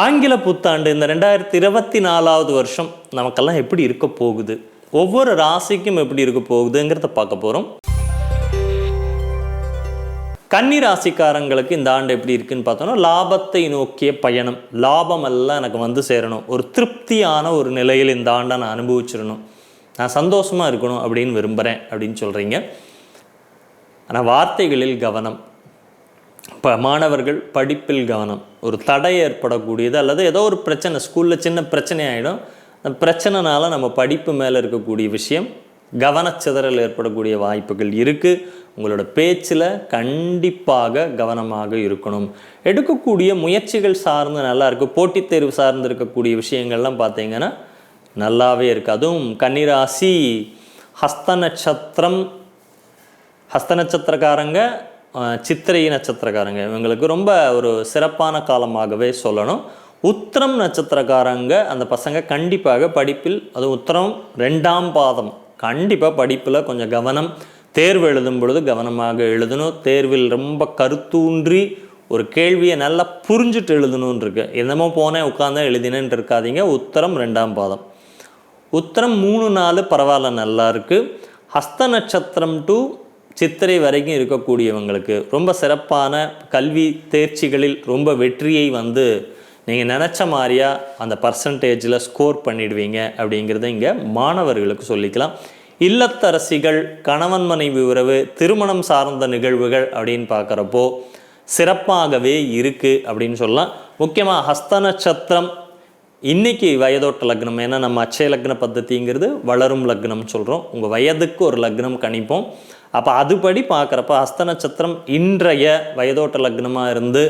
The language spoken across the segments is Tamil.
ஆங்கில புத்தாண்டு இந்த ரெண்டாயிரத்தி இருபத்தி நாலாவது வருஷம் நமக்கெல்லாம் எப்படி இருக்க போகுது? ஒவ்வொரு ராசிக்கும் எப்படி இருக்க போகுதுங்கிறத பார்க்க போகிறோம் கன்னி ராசிக்காரங்களுக்கு இந்த ஆண்டு எப்படி இருக்குன்னு பார்த்தோன்னா லாபத்தை நோக்கிய பயணம். லாபம் எல்லாம் எனக்கு வந்து சேரணும். ஒரு திருப்தியான ஒரு நிலையில் இந்த ஆண்டை நான் அனுபவிச்சிடணும். நான் சந்தோஷமாக இருக்கணும் அப்படின்னு விரும்புகிறேன் அப்படின்னு சொல்கிறீங்க ஆனால் வார்த்தைகளில் கவனம். இப்போ மாணவர்கள் படிப்பில் கவனம். ஒரு தடை ஏற்படக்கூடியது அல்லது ஏதோ ஒரு பிரச்சனை ஸ்கூலில் சின்ன பிரச்சனை ஆகிடும் அந்த பிரச்சனைனால நம்ம படிப்பு மேலே இருக்கக்கூடிய விஷயம் கவனச்சிதறல் ஏற்படக்கூடிய வாய்ப்புகள் இருக்குது உங்களோட பேச்சில் கண்டிப்பாக கவனமாக இருக்கணும். எடுக்கக்கூடிய முயற்சிகள் சார்ந்து நல்லா இருக்குது போட்டித் தேர்வு சார்ந்து இருக்கக்கூடிய விஷயங்கள்லாம் பார்த்தீங்கன்னா நல்லாவே இருக்குது அதுவும் கன்னிராசி ஹஸ்த நட்சத்திரம் ஹஸ்த நட்சத்திரக்காரங்க சித்திரை நட்சத்திரக்காரங்க. இவங்களுக்கு ரொம்ப ஒரு சிறப்பான காலமாகவே சொல்லணும். உத்திரம் நட்சத்திரக்காரங்க அந்த பசங்க கண்டிப்பாக படிப்பில் அது உத்திரம் ரெண்டாம் பாதம். கண்டிப்பாக படிப்பில் கொஞ்சம் கவனம். தேர்வு எழுதும் பொழுது கவனமாக எழுதணும். தேர்வில் ரொம்ப கருத்தூன்றி ஒரு கேள்வியை நல்லா புரிஞ்சுட்டு எழுதணும்னு இருக்கு என்னமோ போனேன் உட்காந்து எழுதினேன்ட்டு இருக்காதீங்க. உத்தரம் ரெண்டாம் பாதம். உத்தரம் மூணு நாலு பரவாயில்ல நல்லா இருக்குது ஹஸ்த நட்சத்திரம் டு சித்திரை வரைக்கும் இருக்கக்கூடியவங்களுக்கு ரொம்ப சிறப்பான கல்வி தேர்ச்சிகளில் ரொம்ப வெற்றியை வந்து நீங்கள் நினச்ச மாதிரியா அந்த பர்சன்டேஜில் ஸ்கோர் பண்ணிடுவீங்க அப்படிங்கிறத இங்கே மாணவர்களுக்கு சொல்லிக்கலாம். இல்லத்தரசிகள் கணவன் மனைவி உறவு திருமணம் சார்ந்த நிகழ்வுகள் அப்படின்னு பார்க்குறப்போ சிறப்பாகவே இருக்குது அப்படின்னு சொல்லலாம். முக்கியமாக ஹஸ்த நட்சத்திரம் இன்னைக்கு வயதோட்ட லக்னம் ஏன்னா நம்ம அச்சய லக்ன பద్ధதிங்கிறது வளரும் லக்னம் சொல்கிறோம் உங்கள் வயதுக்கு ஒரு லக்னம் கணிப்போம். அப்போ அதுபடி பார்க்குறப்ப ஹஸ்த நட்சத்திரம் இன்றைய வயதோட்ட லக்னமாக இருந்து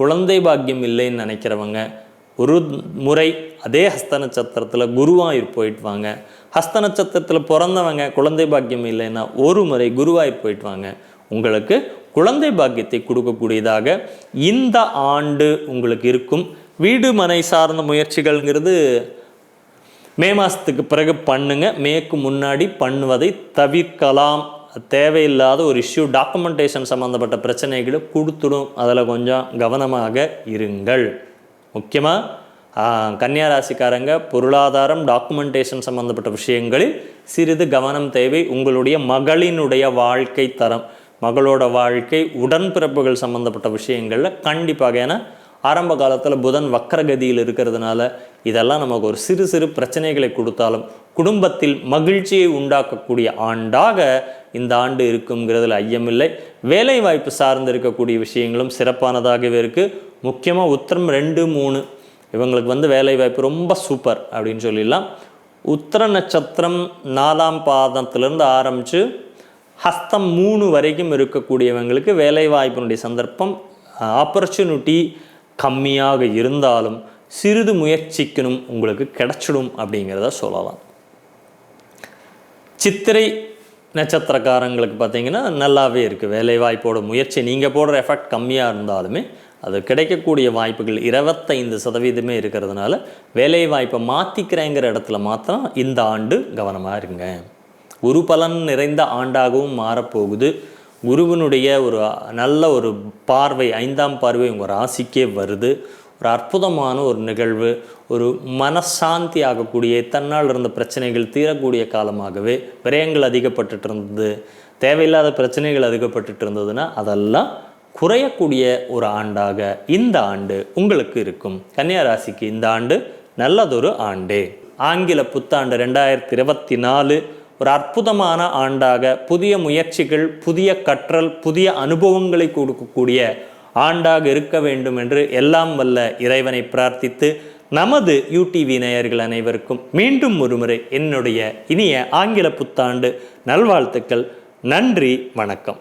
குழந்தை பாக்கியம் இல்லைன்னு நினைக்கிறவங்க ஒரு முறை அதே ஹஸ்த நட்சத்திரத்தில் குருவாயூர் போயிட்டு வாங்க. ஹஸ்த நட்சத்திரத்தில் பிறந்தவங்க குழந்தை பாக்கியம் இல்லைன்னா ஒரு முறை குருவாயூர் போயிட்டு வாங்க. உங்களுக்கு குழந்தை பாக்கியத்தை கொடுக்கக்கூடியதாக இந்த ஆண்டு உங்களுக்கு இருக்கும். வீடு மனை சார்ந்த முயற்சிகள்ங்கிறது மே மாதத்துக்கு பிறகு பண்ணுங்க. மேக்கு முன்னாடி பண்ணுவதை தவிர்க்கலாம். தேவையில்லாத ஒரு இஷ்யூ டாக்குமெண்டேஷன் சம்மந்தப்பட்ட பிரச்சனைகளை கொடுத்துடும். அதில் கொஞ்சம் கவனமாக இருங்கள். முக்கியமாக கன்னியா ராசிக்காரங்க பொருளாதாரம் டாக்குமெண்டேஷன் சம்மந்தப்பட்ட விஷயங்களில் சிறிது கவனம் தேவை. உங்களுடைய மகளினுடைய வாழ்க்கை தரம் மகளோட வாழ்க்கை உடன்பிறப்புகள் சம்மந்தப்பட்ட விஷயங்களில் கண்டிப்பாக ஏன்னா ஆரம்ப காலத்தில் புதன் வக்கரகதியில் இருக்கிறதுனால இதெல்லாம் நமக்கு ஒரு சிறு சிறு பிரச்சனைகளை கொடுத்தாலும் குடும்பத்தில் மகிழ்ச்சியை உண்டாக்கக்கூடிய ஆண்டாக இந்த ஆண்டு இருக்குங்கிறதுல ஐயமில்லை. வேலை வாய்ப்பு சார்ந்து இருக்கக்கூடிய விஷயங்களும் சிறப்பானதாகவே இருக்குது முக்கியமாக உத்திரம் ரெண்டு மூணு. இவங்களுக்கு வந்து வேலை வாய்ப்பு ரொம்ப சூப்பர் அப்படின்னு சொல்லிடலாம். உத்திர நட்சத்திரம் நாலாம் பாதத்திலிருந்து ஆரம்பித்து ஹஸ்தம் மூணு வரைக்கும் இருக்கக்கூடியவங்களுக்கு வேலை வாய்ப்பினுடைய சந்தர்ப்பம் ஆப்பர்ச்சுனிட்டி கம்மியாக இருந்தாலும் சிறிது முயற்சிக்கணும் உங்களுக்கு கிடைச்சிடும் அப்படிங்கிறத சொல்லலாம். சித்திரை நட்சத்திரக்காரங்களுக்கு பார்த்தீங்கன்னா நல்லாவே இருக்குது வேலைவாய்ப்போட முயற்சி நீங்கள் போடுற எஃபெக்ட் கம்மியாக இருந்தாலுமே அது கிடைக்கக்கூடிய வாய்ப்புகள் இருபத்தைந்து சதவீதமே இருக்கிறதுனால வேலைவாய்ப்பை மாற்றிக்கிறேங்கிற இடத்துல மாத்திரம் இந்த ஆண்டு கவனமாக இருங்க. ஒரு பலன் நிறைந்த ஆண்டாகவும் மாறப்போகுது. குருவினுடைய ஒரு நல்ல ஒரு பார்வை ஐந்தாம் பார்வை உங்கள் ராசிக்கே வருது. ஒரு அற்புதமான ஒரு நிகழ்வு ஒரு மனசாந்தி ஆகக்கூடிய தன்னால் இருந்த பிரச்சனைகள் தீரக்கூடிய காலமாகவே விரயங்கள் அதிகப்பட்டுட்டு இருந்தது. தேவையில்லாத பிரச்சனைகள் அதிகப்பட்டுட்டு இருந்ததுன்னா அதெல்லாம் குறையக்கூடிய ஒரு ஆண்டாக இந்த ஆண்டு உங்களுக்கு இருக்கும். கன்னியா ராசிக்கு இந்த ஆண்டு நல்லதொரு ஆண்டு. ஆங்கில புத்தாண்டு ரெண்டாயிரத்தி இருபத்தி நாலு ஒரு அற்புதமான ஆண்டாக புதிய முயற்சிகள் புதிய கற்றல் புதிய அனுபவங்களை கொடுக்கக்கூடிய ஆண்டாக இருக்க வேண்டும் என்று எல்லாம் வல்ல இறைவனை பிரார்த்தித்து நமது யூடிவி நேயர்கள் அனைவருக்கும் மீண்டும் ஒருமுறை என்னுடைய இனிய ஆங்கில புத்தாண்டு நல்வாழ்த்துக்கள். நன்றி வணக்கம்.